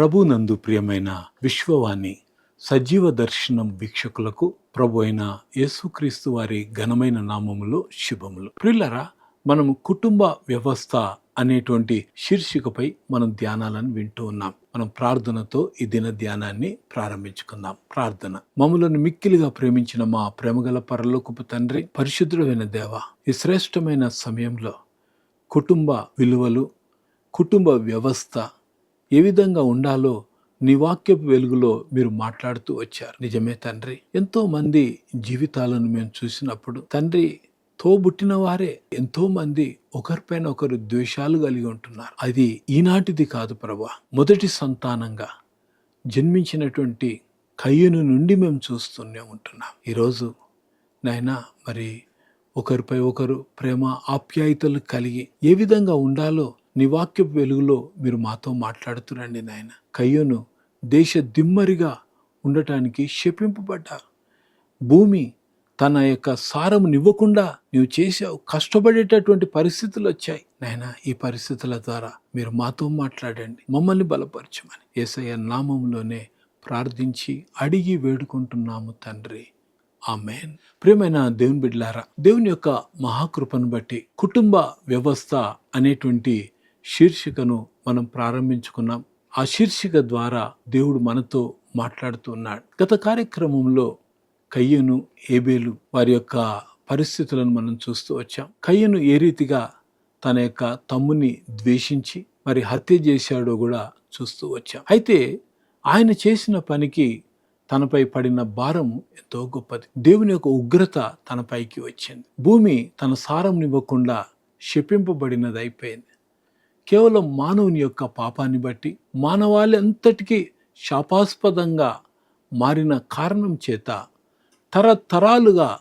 ప్రభునందు ప్రియమైన విశ్వవాణి సజీవ దర్శనం వీక్షకులకు ప్రభు అయిన యేసుక్రీస్తు వారి ఘనమైన నామములో శుభములు. ప్రిల్లరా మనము కుటుంబ వ్యవస్థ అనేటువంటి శీర్షికపై మనం ధ్యానాలను వింటూ ఉన్నాం. మనం ప్రార్థనతో ఈ దిన ధ్యానాన్ని ప్రారంభించుకుందాం. ప్రార్థన. మమ్మలను మిక్కిలిగా ప్రేమించిన మా ప్రేమగల పరలోకపు తండ్రి పరిశుద్ధుడైన దేవ ఈ శ్రేష్టమైన సమయంలో కుటుంబ విలువలు కుటుంబ వ్యవస్థ ఏ విధంగా ఉండాలో నీ వాక్యపు వెలుగులో మీరు మాట్లాడుతూ వచ్చారు. నిజమే తండ్రి. ఎంతో మంది జీవితాలను మేము చూసినప్పుడు తండ్రి తోబుట్టిన వారే ఎంతో మంది ఒకరిపైన ఒకరు ద్వేషాలు కలిగి ఉంటున్నారు. అది ఈనాటిది కాదు ప్రభా. మొదటి సంతానంగా జన్మించినటువంటి కయ్యను నుండి మేము చూస్తూనే ఉంటున్నాం. ఈరోజు నాయనా మరి ఒకరిపై ఒకరు ప్రేమ ఆప్యాయతలు కలిగి ఏ విధంగా ఉండాలో నీ వెలుగులో మీరు మాతో మాట్లాడుతురండి నాయన. కయ్యోను దేశ దిమ్మరిగా ఉండటానికి శపింపబడ్డారు. భూమి తన యొక్క సారము నివ్వకుండా నీవు చేసావు కష్టపడేటటువంటి పరిస్థితులు వచ్చాయి. నాయన ఈ పరిస్థితుల ద్వారా మీరు మాతో మాట్లాడండి మమ్మల్ని బలపరచమని. ఏసయ్య నామంలోనే ప్రార్థించి అడిగి వేడుకుంటున్నాము తండ్రి. ఆమెన్. ప్రియమైన దేవుని బిడ్లారా దేవుని యొక్క మహాకృపను బట్టి కుటుంబ వ్యవస్థ అనేటువంటి శీర్షికను మనం ప్రారంభించుకున్నాం. ఆ శీర్షిక ద్వారా దేవుడు మనతో మాట్లాడుతున్నాడు. గత కార్యక్రమంలో కయ్యను ఏబేలు వారి యొక్క పరిస్థితులను మనం చూస్తూ వచ్చాం. కయ్యను ఏ రీతిగా తన యొక్క తమ్ముని ద్వేషించి మరి హత్య చేశాడో కూడా చూస్తూ వచ్చాం. అయితే ఆయన చేసిన పనికి తనపై పడిన భారం ఎంతో గొప్పది. దేవుని యొక్క ఉగ్రత తనపైకి వచ్చింది. భూమి తన సారం ఇవ్వకుండా శపింపబడినది అయిపోయింది కేవలం మానవుని యొక్క పాపాన్ని బట్టి మానవాళి అంతటికీ శాపాస్పదంగా మారిన కారణం చేత తరతరాలుగా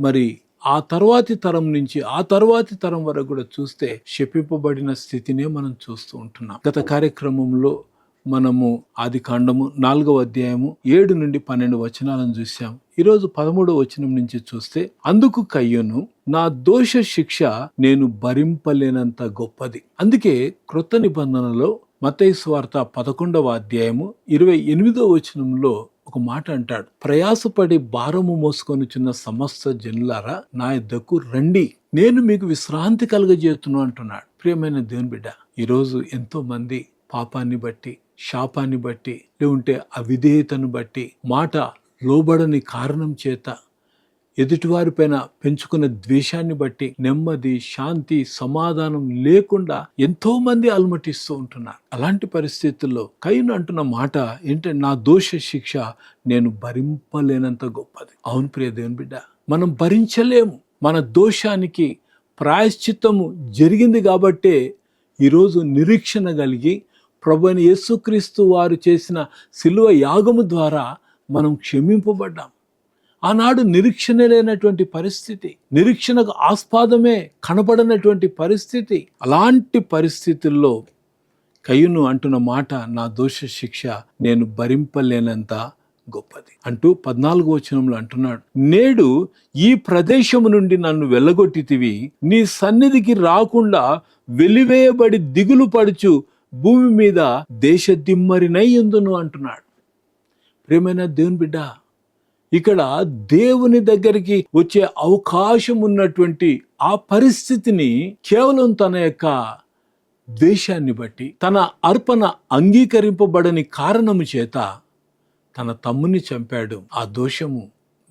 మరి ఆ తర్వాతి తరం నుంచి ఆ తర్వాతి తరం వరకు కూడా చూస్తే శపింపబడిన స్థితినే మనం చూస్తూ ఉంటున్నాం. గత కార్యక్రమంలో మనము ఆది కాండము నాలుగవ అధ్యాయము ఏడు నుండి పన్నెండు వచనాలను చూసాం ఈరోజు పదమూడవ వచనం నుంచి చూస్తే అందుకు కయ్యను నా దోష శిక్ష నేను భరింపలేనంత గొప్పది. అందుకే కృత నిబంధనలో మతైస్వార్త పదకొండవ అధ్యాయము ఇరవై ఎనిమిదో వచనంలో ఒక మాట అంటాడు. ప్రయాసపడి భారము మోసుకొనిచున్న సమస్త జనులారా నా ఇద్దకు రండి. నేను మీకు విశ్రాంతి కలుగజేస్తును అంటున్నాడు. ప్రియమైన దేవుని బిడ్డ ఈరోజు ఎంతో మంది పాపాన్ని బట్టి శాపాన్ని బట్టి లేకుంటే అవిధేయతను బట్టి మాట లోబడని కారణం చేత ఎదుటివారిపైన పెంచుకున్న ద్వేషాన్ని బట్టి నెమ్మది శాంతి సమాధానం లేకుండా ఎంతో మంది అలమటిస్తూ ఉంటున్నారు. అలాంటి పరిస్థితుల్లో కయ్యను అంటున్న మాట ఏంటంటే నా దోష శిక్ష నేను భరింపలేనంత గొప్పది. అవును ప్రియ దేవుని బిడ్డ మనం భరించలేము. మన దోషానికి ప్రాయశ్చిత్తము జరిగింది కాబట్టే ఈరోజు నిరీక్షణ కలిగి ప్రభుని యేసుక్రీస్తు వారు చేసిన శిలువ యాగము ద్వారా మనం క్షమింపబడ్డాం. ఆనాడు నిరీక్షణ లేనటువంటి పరిస్థితి నిరీక్షణకు ఆస్పాదమే కనపడనటువంటి పరిస్థితి. అలాంటి పరిస్థితుల్లో కయ్యును అంటున్న మాట నా దోష శిక్ష నేను భరింపలేనంత గొప్పది అంటూ పద్నాలుగు వచనంలో అంటున్నాడు. నేడు ఈ ప్రదేశము నుండి నన్ను వెళ్ళగొట్టితివి నీ సన్నిధికి రాకుండా వెలివేయబడి దిగులు పడుచు భూమి మీద దేశ దిమ్మరినై ఎందును అంటున్నాడు. ప్రేమైన దేవుని బిడ్డ ఇక్కడ దేవుని దగ్గరికి వచ్చే అవకాశం ఉన్నటువంటి ఆ పరిస్థితిని కేవలం తన యొక్క ద్వేషాన్ని బట్టి తన అర్పణ అంగీకరింపబడని కారణము చేత తన తమ్ముని చంపాడు. ఆ దోషము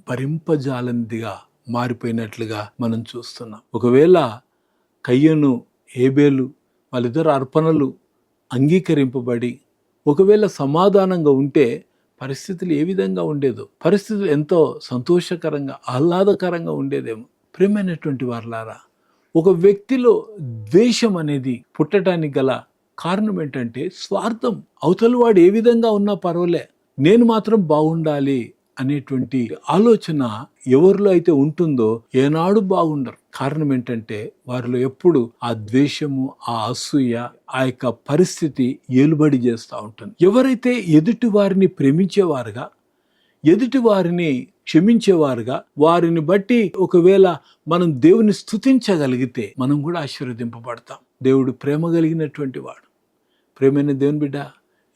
భరింపజాలనిదిగా మారిపోయినట్లుగా మనం చూస్తున్నాం. ఒకవేళ కయ్యను ఏబేలు వాళ్ళిద్దరు అర్పణలు అంగీకరింపబడి ఒకవేళ సమాధానంగా ఉంటే పరిస్థితులు ఏ విధంగా ఉండేదో పరిస్థితులు ఎంతో సంతోషకరంగా ఆహ్లాదకరంగా ఉండేదేమో. ప్రేమైనటువంటి వారులారా ఒక వ్యక్తిలో ద్వేషం అనేది పుట్టడానికి గల కారణం ఏంటంటే స్వార్థం. అవతల వాడు ఏ విధంగా ఉన్నా పర్వాలే. నేను మాత్రం బాగుండాలి అనేటువంటి ఆలోచన ఎవరిలో అయితే ఉంటుందో ఏనాడు బాగుండరు. కారణం ఏంటంటే వారిలో ఎప్పుడు ఆ ద్వేషము ఆ అసూయ ఆ యొక్క పరిస్థితి ఏలుబడి చేస్తూ ఉంటుంది. ఎవరైతే ఎదుటి వారిని ప్రేమించేవారుగా ఎదుటి వారిని క్షమించేవారుగా వారిని బట్టి ఒకవేళ మనం దేవుని స్థుతించగలిగితే మనం కూడా ఆశీర్వదింపబడతాం. దేవుడు ప్రేమ కలిగినటువంటి వాడు. ప్రేమైన దేవుని బిడ్డ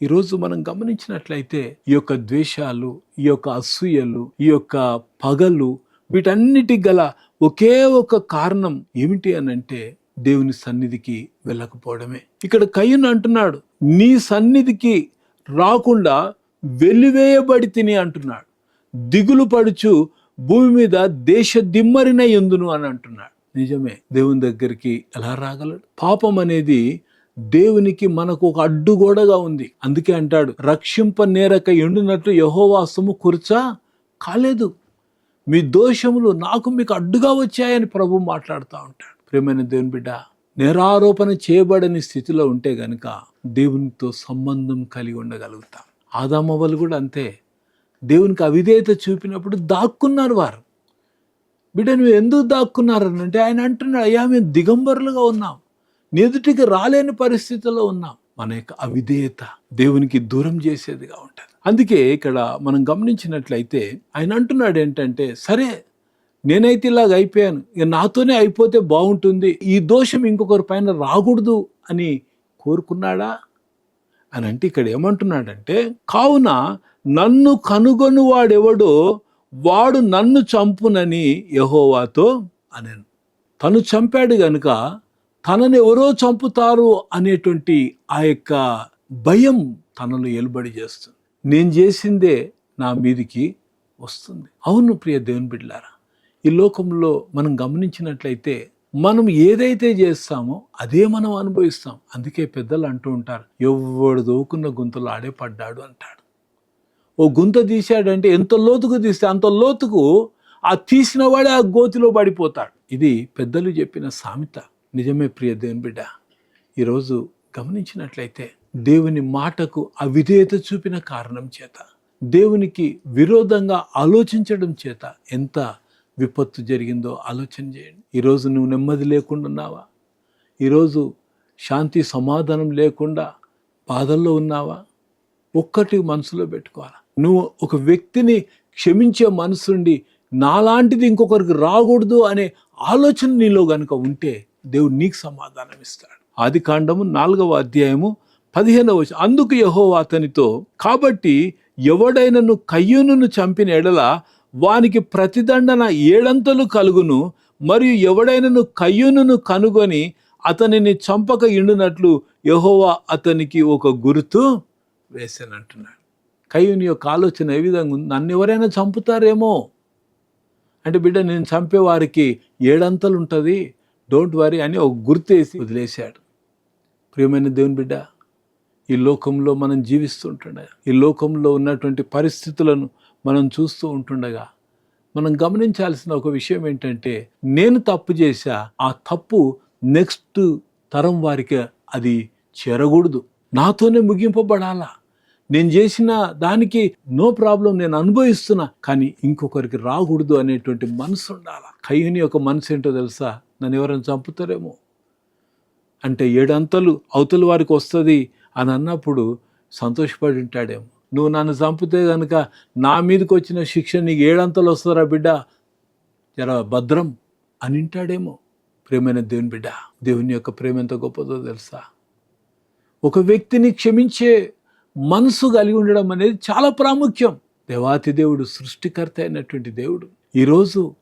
ఈరోజు మనం గమనించినట్లయితే ఈ యొక్క ద్వేషాలు ఈ యొక్క అసూయలు ఈ యొక్క పగలు వీటన్నిటి గల ఒకే ఒక కారణం ఏమిటి అని అంటే దేవుని సన్నిధికి వెళ్ళకపోవడమే. ఇక్కడ కయ్యను అంటున్నాడు నీ సన్నిధికి రాకుండా వెలివేయబడి తిని అంటున్నాడు. దిగులు పడుచు భూమి మీద దేశ దిమ్మరిన ఎందును అని అంటున్నాడు. నిజమే దేవుని దగ్గరికి ఎలా రాగలడు? పాపం అనేది దేవునికి మనకు ఒక అడ్డుగోడగా ఉంది. అందుకే అంటాడు రక్షింప నేరక ఎండునట్లు యహోవాసము కుర్చా కాలేదు. మీ దోషములు నాకు మీకు అడ్డుగా వచ్చాయని ప్రభు మాట్లాడుతూ ఉంటాడు. ప్రేమైన దేవుని బిడ్డ నేరారోపణ చేయబడని స్థితిలో ఉంటే గనుక దేవునితో సంబంధం కలిగి ఉండగలుగుతాం. ఆదామవ్వలు కూడా అంతే. దేవునికి అవిధేయత చూపినప్పుడు దాక్కున్నారు వారు. బిడ్డ నువ్వు ఎందుకు దాక్కున్నారని అంటే ఆయన అంటున్నాడు అయ్యా మేము దిగంబరులుగా ఉన్నాం. నెదుటికి రాలేని పరిస్థితిలో ఉన్నాం. మన యొక్క అవిధేయత దేవునికి దూరం చేసేదిగా ఉంటుంది. అందుకే ఇక్కడ మనం గమనించినట్లయితే ఆయన అంటున్నాడు ఏంటంటే సరే నేనైతే ఇలాగ అయిపోయాను. ఇక నాతోనే అయిపోతే బాగుంటుంది. ఈ దోషం ఇంకొకరి పైన రాకూడదు అని కోరుకున్నాడా? అని అంటే ఇక్కడ ఏమంటున్నాడంటే కావున నన్ను కనుగొని వాడెవడో వాడు నన్ను చంపునని యహోవాతో అనను. తను చంపాడు గనుక తనని ఎవరో చంపుతారు అనేటువంటి ఆ యొక్క భయం తనలో ఎలుబడి చేస్తుంది. నేను చేసిందే నా మీదికి వస్తుంది. అవును ప్రియ దేవుని బిడ్డలారా ఈ లోకంలో మనం గమనించినట్లయితే మనం ఏదైతే చేస్తామో అదే మనం అనుభవిస్తాం. అందుకే పెద్దలు అంటూ ఉంటారు ఎవడు దోకున్న గుంతలో ఆడే పడ్డాడు అంటాడు. ఓ గుంత తీశాడంటే ఎంత లోతుకు తీస్తే అంత లోతుకు ఆ తీసిన వాడే ఆ గోతిలో పడిపోతాడు. ఇది పెద్దలు చెప్పిన సామెత. నిజమే ప్రియ దేవుని బిడ్డ ఈరోజు గమనించినట్లయితే దేవుని మాటకు అవిధేయత చూపిన కారణం చేత దేవునికి విరోధంగా ఆలోచించడం చేత ఎంత విపత్తు జరిగిందో ఆలోచన చేయండి. ఈరోజు నువ్వు నెమ్మది లేకుండా ఉన్నావా? ఈరోజు శాంతి సమాధానం లేకుండా బాధల్లో ఉన్నావా? ఒక్కటి మనసులో పెట్టుకోవాలి? నువ్వు ఒక వ్యక్తిని క్షమించే మనసుండి నాలాంటిది ఇంకొకరికి రాకూడదు అనే ఆలోచన నీలో కనుక ఉంటే దేవుడు నీకు సమాధానం ఇస్తాడు. ఆది కాండము నాలుగవ అధ్యాయము పదిహేనవ అందుకు యహోవా అతనితో కాబట్టి ఎవడైనను కయ్యూనును చంపిన ఎడల వానికి ప్రతిదండన ఏడంతలు కలుగును. మరియు ఎవడైనను కయ్యూనును కనుగొని అతనిని చంపక ఇండునట్లు యహోవా అతనికి ఒక గుర్తు వేసానంటున్నాడు కయ్యూని యొక్క ఆలోచన ఏ విధంగా ఉంది? నన్ను ఎవరైనా చంపుతారేమో? అంటే బిడ్డ నేను చంపేవారికి ఏడంతలు ఉంటుంది. డోంట్ వరీ అని ఒక గుర్తేసి వదిలేశాడు. ప్రియమైన దేవుని బిడ్డ ఈ లోకంలో మనం జీవిస్తుంటుండగా ఈ లోకంలో ఉన్నటువంటి పరిస్థితులను మనం చూస్తూ ఉంటుండగా మనం గమనించాల్సిన ఒక విషయం ఏంటంటే నేను తప్పు చేశా ఆ తప్పు నెక్స్ట్ తరం వారికి అది చేరకూడదు. నాతోనే ముగింపబడాలా? నేను చేసిన దానికి నో ప్రాబ్లం నేను అనుభవిస్తున్నా కానీ ఇంకొకరికి రాకూడదు అనేటువంటి మనసు ఉండాల? కయ్యని యొక్క మనసు ఏంటో తెలుసా? నన్ను ఎవరైనా చంపుతారేమో? అంటే ఏడంతలు అవతల వారికి వస్తుంది అని అన్నప్పుడు సంతోషపడి ఉంటాడేమో? నువ్వు నన్ను చంపితే కనుక నా మీదకి వచ్చిన శిక్ష నీకు ఏడంతలు వస్తారా బిడ్డ? జర భద్రం అని వింటాడేమో? ప్రేమైన దేవుని బిడ్డ దేవుని యొక్క ప్రేమ ఎంత గొప్పదో తెలుసా? ఒక వ్యక్తిని క్షమించే మనసు కలిగి ఉండడం అనేది చాలా ప్రాముఖ్యం. దేవాతి దేవుడు సృష్టికర్త అయినటువంటి దేవుడు. ఈరోజు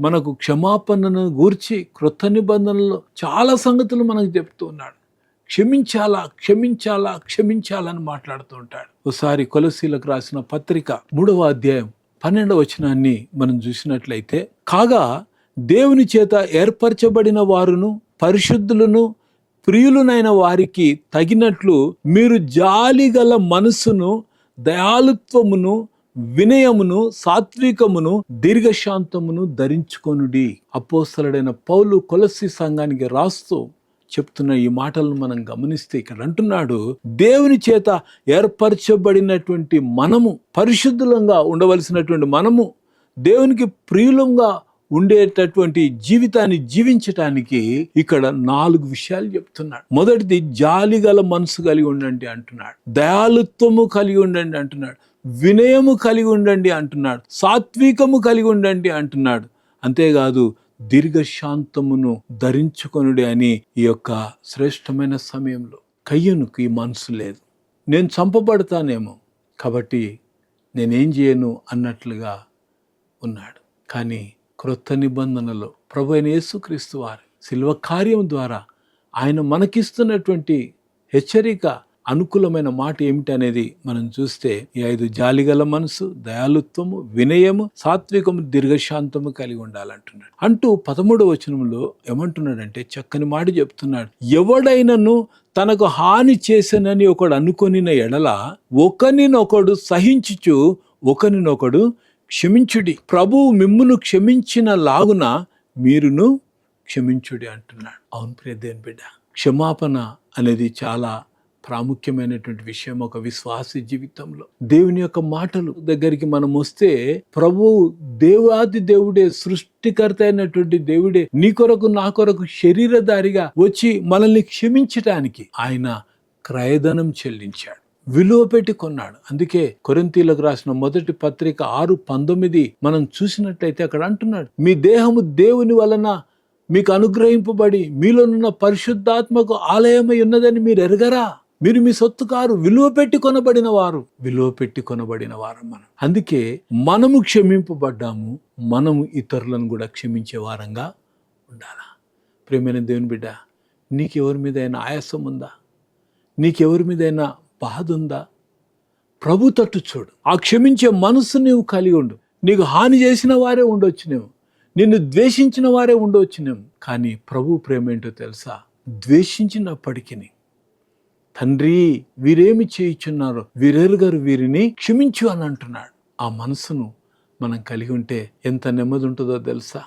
మనకు క్షమాపణను గూర్చి క్రొత్త నిబంధనలో చాలా సంగతులు మనకు చెప్తూ ఉన్నాడు. క్షమించాలా క్షమించాలా క్షమించాలని మాట్లాడుతూ ఉంటాడు. ఒకసారి కొలసీలకు రాసిన పత్రిక మూడవ అధ్యాయం పన్నెండవ వచనాన్ని మనం చూసినట్లయితే కాగా దేవుని చేత ఏర్పరచబడిన వారును పరిశుద్ధులను ప్రియులునైన వారికి తగినట్లు మీరు జాలి గల మనసును దయాలుత్వమును వినయమును సాత్వికమును దీర్ఘశాంతమును ధరించుకొనుడి. అపోస్తలుడైన పౌలు కొలసి సంఘానికి రాస్తూ చెప్తున్న ఈ మాటలను మనం గమనిస్తే ఇక్కడ అంటున్నాడు దేవుని చేత ఏర్పరచబడినటువంటి మనము పరిశుద్ధులంగా ఉండవలసినటువంటి మనము దేవునికి ప్రియులంగా ఉండేటటువంటి జీవితాన్ని జీవించటానికి ఇక్కడ నాలుగు విషయాలు చెప్తున్నాడు. మొదటిది జాలిగల మనసు కలిగి ఉండండి అంటున్నాడు. దయాలుత్వము కలిగి ఉండండి అంటున్నాడు. వినయము కలిగి ఉండండి అంటున్నాడు. సాత్వికము కలిగి ఉండండి అంటున్నాడు. అంతేకాదు దీర్ఘశాంతమును ధరించుకొనుడి అని ఈ యొక్క శ్రేష్టమైన సమయంలో కయ్యనుకు ఈ మనసు లేదు. నేను చంపబడతానేమో కాబట్టి నేనేం చేయను అన్నట్లుగా ఉన్నాడు. కానీ క్రొత్త నిబంధనలో ప్రభు అయిన యేసుక్రీస్తు వారి శిల్వ కార్యం ద్వారా ఆయన మనకిస్తున్నటువంటి హెచ్చరిక అనుకూలమైన మాట ఏమిటనేది మనం చూస్తే ఈ ఐదు జాలిగల మనసు దయాలుత్వము వినయము సాత్వికము దీర్ఘశాంతము కలిగి ఉండాలంటున్నాడు. అంటూ పదమూడవ వచనంలో ఏమంటున్నాడంటే చక్కని మాట చెప్తున్నాడు. ఎవడైనను తనకు హాని చేసానని ఒకడు అనుకొనిన ఎడల ఒకనినొకడు సహించుచు ఒకనినొకడు క్షమించుడి. ప్రభువు మిమ్మును క్షమించిన లాగున మీరును క్షమించుడి అంటున్నాడు. అవును ప్రియ బిడ్డ. క్షమాపణ అనేది చాలా ప్రాముఖ్యమైనటువంటి విషయం ఒక విశ్వాసి జీవితంలో. దేవుని యొక్క మాటలు దగ్గరికి మనం వస్తే ప్రభు దేవాది దేవుడే సృష్టికర్త అయినటువంటి దేవుడే నీ కొరకు నా కొరకు శరీరధారిగా వచ్చి మనల్ని క్షమించటానికి ఆయన క్రయధనం చెల్లించాడు. విలువ పెట్టి కొన్నాడు. అందుకే కొరింతీలకు రాసిన మొదటి పత్రిక ఆరు పంతొమ్మిది మనం చూసినట్లయితే అక్కడ అంటున్నాడు మీ దేహము దేవుని వలన మీకు అనుగ్రహింపబడి మీలోనున్న పరిశుద్ధాత్మకు ఆలయమై ఉన్నదని మీరు ఎరగరా? మీరు మీ సొత్తు కారు విలువ పెట్టి కొనబడిన వారు. విలువ పెట్టి కొనబడిన వారు మనం. అందుకే మనము క్షమింపబడ్డాము మనము ఇతరులను కూడా క్షమించే వారంగా ఉండాలా? ప్రేమైన దేవుని బిడ్డ నీకెవరి మీద అయినా ఆయాసం ఉందా? నీకెవరి మీద అయినా బాధ ఉందా ప్రభు తట్టు చూడు. ఆ క్షమించే మనసు నీవు కలిగి ఉండు. నీకు హాని చేసిన వారే ఉండొచ్చునేమో నిన్ను ద్వేషించిన వారే ఉండవచ్చునేమో కానీ ప్రభు ప్రేమ ఏంటో తెలుసా? ద్వేషించినప్పటికీ. తండ్రి వీరేమి చేయుచున్నారో వీరెరుగారు వీరిని క్షమించు అని అంటున్నాడు. ఆ మనసును మనం కలిగి ఉంటే ఎంత నెమ్మది ఉంటుందో తెలుసా?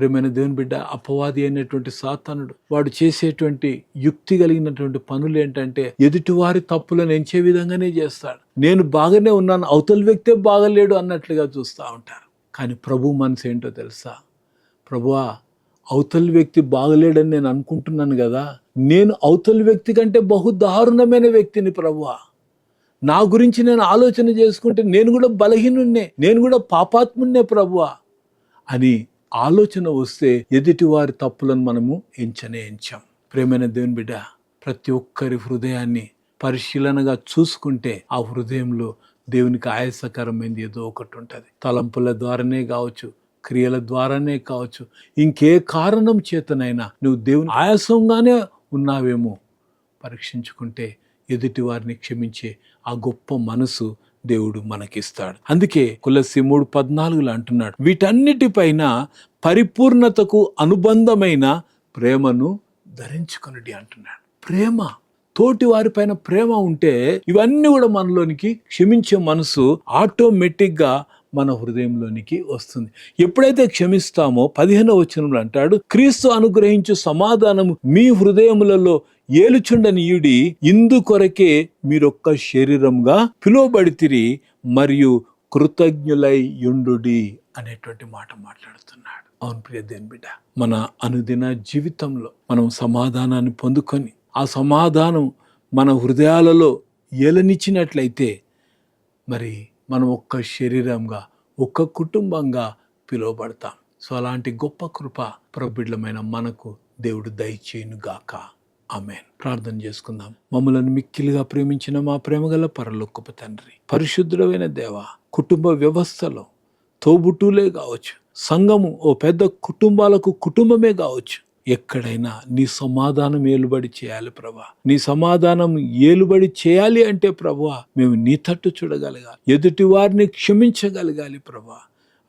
ప్రేమైన దేవుని బిడ్డ అపవాది అయినటువంటి సాతానుడు వాడు చేసేటువంటి యుక్తి కలిగినటువంటి పనులు ఏంటంటే ఎదుటివారి తప్పులను ఎంచే విధంగానే చేస్తాడు. నేను బాగానే ఉన్నాను అవతల వ్యక్తే బాగలేడు అన్నట్లుగా చూస్తూ ఉంటారు కానీ ప్రభు మనసు ఏంటో తెలుసా? ప్రభువా అవతల వ్యక్తి బాగలేడని నేను అనుకుంటున్నాను కదా. నేను అవతల వ్యక్తి కంటే బహు దారుణమైన వ్యక్తిని ప్రభువా. నా గురించి నేను ఆలోచన చేసుకుంటే నేను కూడా బలహీనున్నే నేను కూడా పాపాత్మున్నే ప్రభువా అని ఆలోచన వస్తే ఎదుటి వారి తప్పులను మనము ఎంచనే ఎంచాం. ప్రేమైన దేవుని బిడ్డ ప్రతి ఒక్కరి హృదయాన్ని పరిశీలనగా చూసుకుంటే ఆ హృదయంలో దేవునికి ఆయాసకరమైంది ఏదో ఒకటి ఉంటుంది. తలంపుల ద్వారానే కావచ్చు క్రియల ద్వారానే కావచ్చు ఇంకే కారణం చేతనైనా నువ్వు దేవుని ఆయాసంగానే ఉన్నావేమో పరీక్షించుకుంటే ఎదుటి వారిని క్షమించే ఆ గొప్ప మనసు దేవుడు మనకిస్తాడు. అందుకే కులసి మూడు పద్నాలుగులో అంటున్నాడు వీటన్నిటిపైన పరిపూర్ణతకు అనుబంధమైన ప్రేమను ధరించుకునడి అంటున్నాడు. ప్రేమ తోటి వారిపైన ప్రేమ ఉంటే ఇవన్నీ కూడా మనలోనికి క్షమించే మనసు ఆటోమేటిక్గా మన హృదయంలోనికి వస్తుంది. ఎప్పుడైతే క్షమిస్తామో పదిహేనవ వచనంలో అంటాడు క్రీస్తు అనుగ్రహించు సమాధానము మీ హృదయములలో ఏలుచుండనీయుడి ఇందు కొరకే మీరొక్క శరీరంగా పిలువబడితిరి మరియు కృతజ్ఞులై యుండుడి అనేటువంటి మాట మాట్లాడుతున్నాడు. అవును ప్రియ దేని బిడ్డ మన అనుదిన జీవితంలో మనం సమాధానాన్ని పొందుకొని ఆ సమాధానం మన హృదయాలలో ఏలనిచ్చినట్లయితే మరి మనం ఒక్క శరీరంగా ఒక్క కుటుంబంగా పిలువబడతాం. సో అలాంటి గొప్ప కృప ప్రబిడ్లమైన మనకు దేవుడు దయచేయును గాక ఆమెన్. ప్రార్థన చేసుకుందాం. మమ్మలను మిక్కిలుగా ప్రేమించిన మా ప్రేమగల పరలోకపు తండ్రి పరిశుద్ధుడమైన దేవ కుటుంబ వ్యవస్థలో తోబుట్టులే కావచ్చు సంఘము ఓ పెద్ద కుటుంబాలకు కుటుంబమే కావచ్చు ఎక్కడైనా నీ సమాధానం ఏలుబడి చేయాలి ప్రభా. నీ సమాధానం ఏలుబడి చేయాలి అంటే ప్రభా మేము నీ తట్టు చూడగలగాలి ఎదుటి వారిని క్షమించగలగాలి ప్రభా.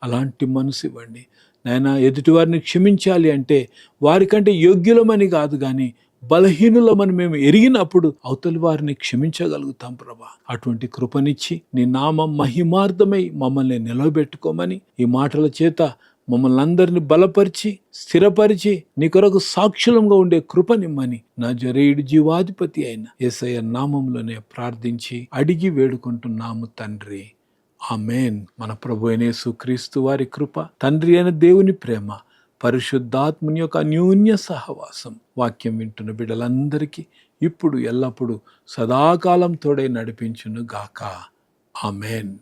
అలాంటి మనసు ఇవ్వండి. నాయన ఎదుటి వారిని క్షమించాలి అంటే వారికంటే యోగ్యులమని కాదు కానీ బలహీనులమని మేము ఎరిగినప్పుడు అవతలి వారిని క్షమించగలుగుతాం ప్రభా. అటువంటి కృపనిచ్చి నీ నామం మహిమార్థమై మమ్మల్ని నిలవబెట్టుకోమని ఈ మాటల చేత మమ్మల్ని అందరిని బలపరిచి స్థిరపరిచి నీ కొరకు సాక్షులంగా ఉండే కృపనిమ్మని నా జరేయుడు జీవాధిపతి అయిన ఏసయ్య నామంలోనే ప్రార్థించి అడిగి వేడుకుంటున్నాము తండ్రి. ఆమెన్. మన ప్రభు అయిన యేసుక్రీస్తు వారి కృప తండ్రి అయిన దేవుని ప్రేమ పరిశుద్ధాత్ముని యొక్క అన్యోన్య సహవాసం వాక్యం వింటున్న బిడ్డలందరికీ ఇప్పుడు ఎల్లప్పుడూ సదాకాలం తోడే నడిపించును గాక ఆమెన్.